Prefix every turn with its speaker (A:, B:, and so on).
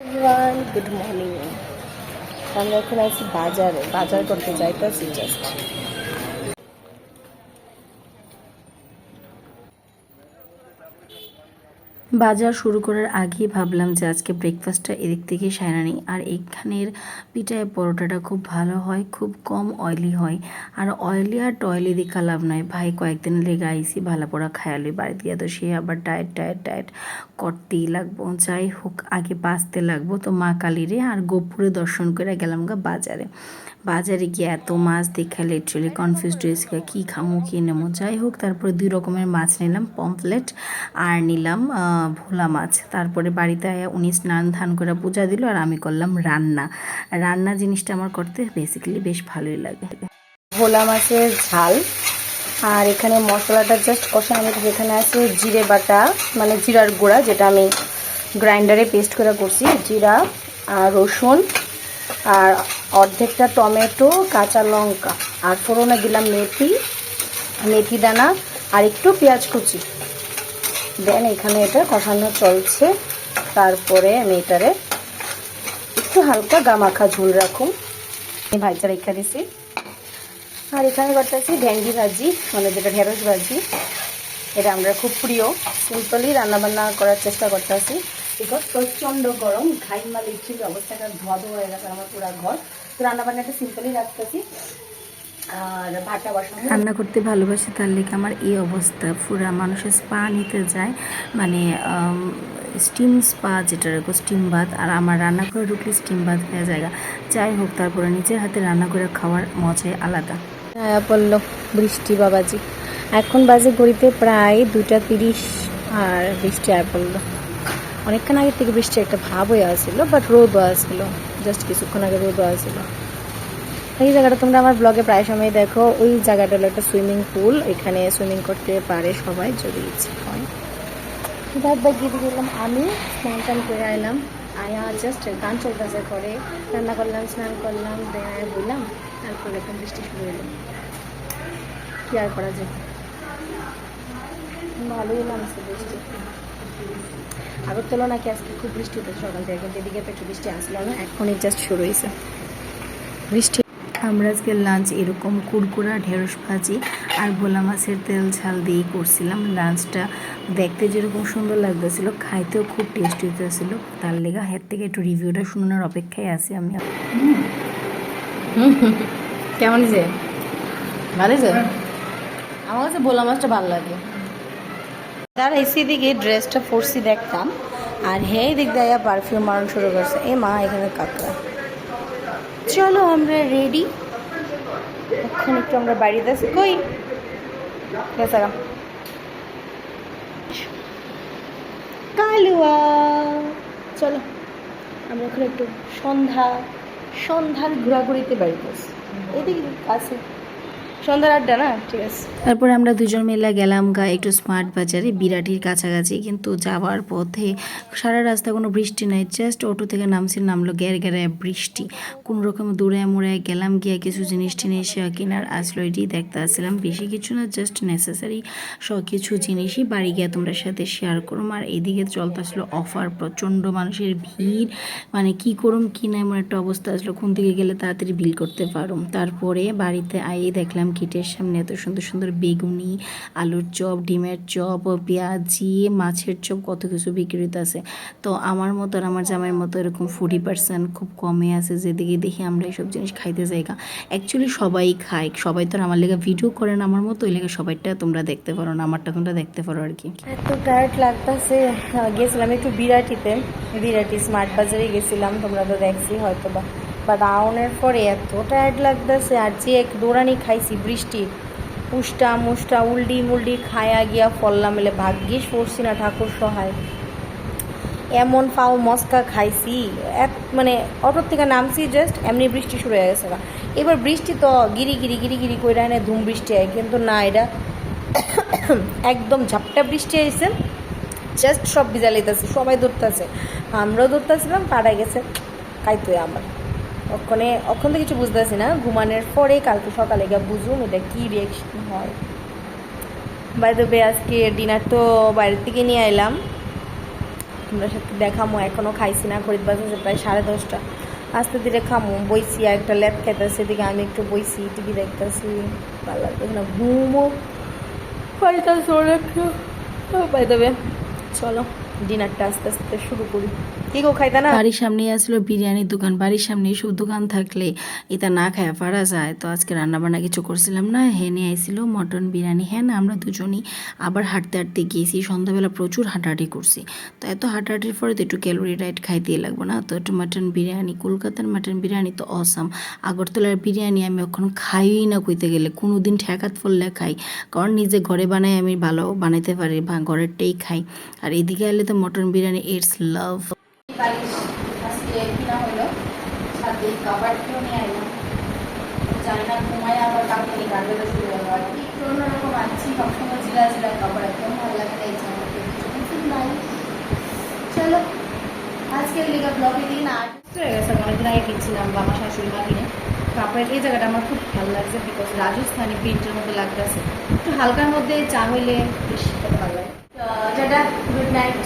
A: Everyone good morning আমরা এখন আছি বাজারে বাজার করতে যাইতেছি জাস্ট
B: বাজার শুরু করার আগেই ভাবলাম যে আজকে ব্রেকফাস্টটা এদিক থেকে সারা নিই। আর এখানের পিঠায় পরোটাটা খুব ভালো হয়, খুব কম অয়েলি হয়। আর অয়েলি আর টয়েলি দেখা লাভ নয়। ভাই কয়েকদিন লেগে আইসি, ভালো পড়া খায়ালি দিয়ে তো সে আবার ডায়েট ডায়েট ডায়েট করতেই লাগবো। যাই হোক, আগে বাঁচতে লাগবো। তো মা কালীরে আর গোপুরে দর্শন করে গেলাম গা বাজারে। বাজারে গিয়ে এত মাছ দেখে লিটারেলি কনফিউজড হয়েছে কী খামো কী নেব? যাই হোক, তারপরে দুই রকমের মাছ নিলাম পমফ্লেট আর নিলাম ভোলা মাছ। তারপরে বাড়িতে উনি স্নান ধান করে পূজা দিল আর আমি করলাম রান্না। রান্না জিনিসটা আমার করতে বেসিক্যালি বেশ ভালোই লাগে।
A: ভোলা মাছের ঝাল, আর এখানে মশলাটা জাস্ট কষানো যেখানে আছে জিরে বাটা মানে জিরার গুঁড়া, যেটা আমি গ্রাইন্ডারে পেস্ট করে করছি, জিরা আর রসুন। আর অর্ধেকটা টমেটো, কাঁচা লঙ্কা, আর ফোড়নে দিলাম মেথি মেথি দানা, আর একটু পেঁয়াজ কুচি। দেন এখানে এটা কষানো চলছে। তারপরে আমি এটারে একটু হালকা গামাখা ঝুল রাখুন। আমি ভাইচা রেখে দিছি। আর এখানে করতেছি ভেন্ডি ভাজি মানে যেটা ঢেঁড়স ভাজি। এটা আমরা খুব প্রিয়। সিম্পলি রান্নাবান্না করার চেষ্টা করতেছি। বিকজ প্রচণ্ড গরম ঘাই মালে ইচ্ছির অবস্থাটা ধোয়া ধোয়া হয়ে গেছে আমার পুরা ঘর। তো রান্নাবান্নাটা সিম্পলি রাখতেছি। আর ভাটা বসানো
B: রান্না করতে ভালোবাসি তার লেগে আমার এই অবস্থা। পুরা মানুষের স্পা নিতে যায়। মানে স্টিম স্পা যেটা রেখো স্টিম বাথ আর আমার রান্না করে ঢুকলে স্টিম বাথ হয়ে জায়গা। যাই হোক তারপরে নিজের হাতে রান্না করে খাওয়ার মজাই আলাদা।
A: হ্যাঁ পড়ল বৃষ্টি বাবাজি। এখন বাজে ঘড়িতে প্রায় দুটা তিরিশ আর বৃষ্টি আয় পড়ল। অনেকক্ষণ আগের থেকে বৃষ্টি একটা ভাব হয়ে আসছিল বাট রোদও আসছিল জাস্ট কিছুক্ষণ আগে রোদও আসছিল। এই জায়গাটা তোমরা আমার ব্লগে প্রায় সময় দেখো, ওই জায়গাটা হলো একটা সুইমিং পুল এখানে সুইমিং করতে পারে সবাই যদি ইচ্ছে হয়। বাদ গিয়ে গেলাম, আমি স্নান টান করে আইলাম, আয়া জাস্ট গান চলতেছে করে রান্না করলাম, স্নান করলাম আয়া বললাম তারপরে এখন বৃষ্টি শুরু হলো কি আর করা যায়? ভালোই নামছে বৃষ্টি। আগের তুলনায় কি আজকে খুব বৃষ্টি হতো সকাল থেকে কিন্তু এদিকে একটু বৃষ্টি আসলো। না এখনই জাস্ট শুরু হয়েছে বৃষ্টি
B: আমরা আজকে লাঞ্চ এরকম কুরকুরা ঢেঁড়স ভাজি আর ভোলা মাছের তেল ঝাল দিয়েই করছিলাম। লাঞ্চটা দেখতে যেরকম সুন্দর লাগতেছিল খাইতেও খুব টেস্ট হইতেছিল। তার লেগা হের থেকে একটু রিভিউটা শোনানোর অপেক্ষায় আছি আমি।
A: কেমন যে ভালো যে আমার কাছে ভোলা মাছটা ভালো লাগে। তার এসি দিকে ড্রেসটা পরছি দেখতাম। আর হে দিক দিয়ে পারফিউম মারণ শুরু করছে। এ মা, এখানে কাকড়া চলো আমরা রেডি এখন একটু আমরা বাড়িতে আছি। কই? গেছাগা কালুয়া। চলো, আমরা এখন একটু সন্ধ্যা, সন্ধ্যার ঘোরাঘুরিতে বাড়িতে আছি। এদিকে কাছে। সন্ধ্যার না? ঠিক আছে।
B: তারপরে আমরা দুজন মিলে গেলাম গা একটু স্মার্ট বাজারে, বিরাটির কাছাকাছি। কিন্তু যাওয়ার পথে সারা রাস্তা কোনো বৃষ্টি নাই জাস্ট অটো থেকে নামছি, নামলো গ্যার গ্যারে বৃষ্টি। কোনো রকম দূরে মোড়ে গেলাম গিয়া কিছু জিনিস টিনিস কেনার আসলো এটি দেখতে আসছিলাম। বেশি কিছু না জাস্ট নেসেসারি সব কিছু জিনিসই। বাড়ি গিয়ে তোমরা সাথে শেয়ার করুম। আর এদিকে চলতে আসলো অফার, প্রচণ্ড মানুষের ভিড়। মানে কি করুম, কি না, এমন একটা অবস্থা আসলো। কোন দিকে গেলে তাড়াতাড়ি বিল করতে পারুম। তারপরে বাড়িতে আইয়ে দেখলাম কিটের সামনে এত সুন্দর সুন্দর বেগুনি, আলুর চপ, ডিমের চপ, পেঁয়াজি, মাছের চপ কত কিছু বিক্রি আছে। তো আমার মতো আর আমার জামাইয়ের মতো এরকম ফোর্টি পার্সেন্ট খুব কমে আছে যেদিকে দেখি আমরা এইসব জিনিস খাইতে যাইগা অ্যাকচুয়ালি সবাই খায়, সবাই তো আমার লেগে ভিডিও করেন আমার মতো, ওই লেগে সবাইটা তোমরা দেখতে পারো না, আমারটা তোমরা দেখতে পারো আর কি।
A: এত টায়ার্ড লাগতেছে। গেছিলাম একটু বিরাটিতে, বিরাটি স্মার্ট বাজারে গেছিলাম, তোমরা তো দেখছি হয়তো বা রাউনের পরে এত টায়ার্ড লাগতেছে, আর যে এক দৌড়ানি খাইছি বৃষ্টি। পুষ্টা মুষ্টা উল্ডি মুল্ডি খায়া গিয়া ফললাম এলে ভাগ্যিস পড়ছি না ঠাকুর সহায়। এমন পাও মস্কা খাইছি এক মানে অটোর থেকে নামছি জাস্ট এমনি বৃষ্টি শুরু হয়ে গেছে না এবার বৃষ্টি তো গিরি গিরি গিরি গিরি কইরা এনে ধুম বৃষ্টি হয়, কিন্তু না, এটা একদম ঝাপটা বৃষ্টি আইছে জাস্ট সব ভিজা লইতেছে, সবাই দৌড়তেছে। আমরাও দৌড়তেছিলাম, পাড়ায় গেছে খাইতে আমার। ওখানে, ওখান থেকে কিছু বুঝতেছি না। ঘুমানোর পরে কালকে সকালে গিয়ে বুঝুম এটা কী রিয়াকশন হয়। বাই দ্য বে আজকে ডিনার তো বাইরের থেকে নিয়ে এলাম। তোমরা সাথে দেখামো এখনও খাইছি না। খরিদ বাজার প্রায় সাড়ে দশটা। আস্তে ধীরে খামো। বইছি আর একটা ল্যাপ খাইতেছে, এদিকে আমি একটু বইছি, টিভি দেখতেছি। ভালো লাগতেছে না ঘুমও পাইতেছে অনেক। পাই দেবে চলো ডিনারটা আস্তে আস্তে শুরু করি। কি গো খাইতা না?
B: বাড়ির সামনেই আসলো বিরিয়ানির দোকান, বাড়ির সামনে সব দোকান থাকলে এটা না খায় পারা যায়। তো আজকে রান্না বান্না কিছু করছিলাম না হ্যাঁ নিয়ে আইছিল মটন, বিরিয়ানি হ্যাঁ আমরা দুজনই আবার হাঁটতে হাঁটতে গিয়েছি, সন্ধ্যাবেলা প্রচুর হাঁটাহাঁটি করছি। তো এত হাঁটাহাঁটির পরে তো একটু ক্যালোরি ডায়েট খাইতেই লাগবে না, তো একটু মাটন বিরিয়ানি, কলকাতার মাটন বিরিয়ানি তো অসাম আগরতলার বিরিয়ানি আমি এখন খাই না কইতে গেলে কোনো দিন ঠেকাত ফললে খাই, কারণ নিজে ঘরে বানাই আমি ভালো, বানাইতে পারি, বা ঘরেরটাই খাই। আর এদিকে এলে তো মটন বিরিয়ানি ইটস লাভ
A: কিনা হলো। সাথে নিয়ে আইলাম। জানি না ঘুমায় আবার কাপড় গাড়ি শুরু হলো আর কি একটু অন্যরকম আনছি সবসময় জিরা জিরা কাপড় একদম ভালো লাগে না নাই চলো আজকের লিগা ব্লগে দিন আট হয়ে গেছে অনেকদিন আগে কিনছিলাম বা আমার শাশুড়ি মা কিনে। কাপড়ের এই জায়গাটা আমার খুব ভালো লাগছে বিকজ রাজস্থানি প্রিন্টের মধ্যে লাগতেছে। একটু হালকার মধ্যে চা হইলে বেশ ভালো লাগে। Tata good night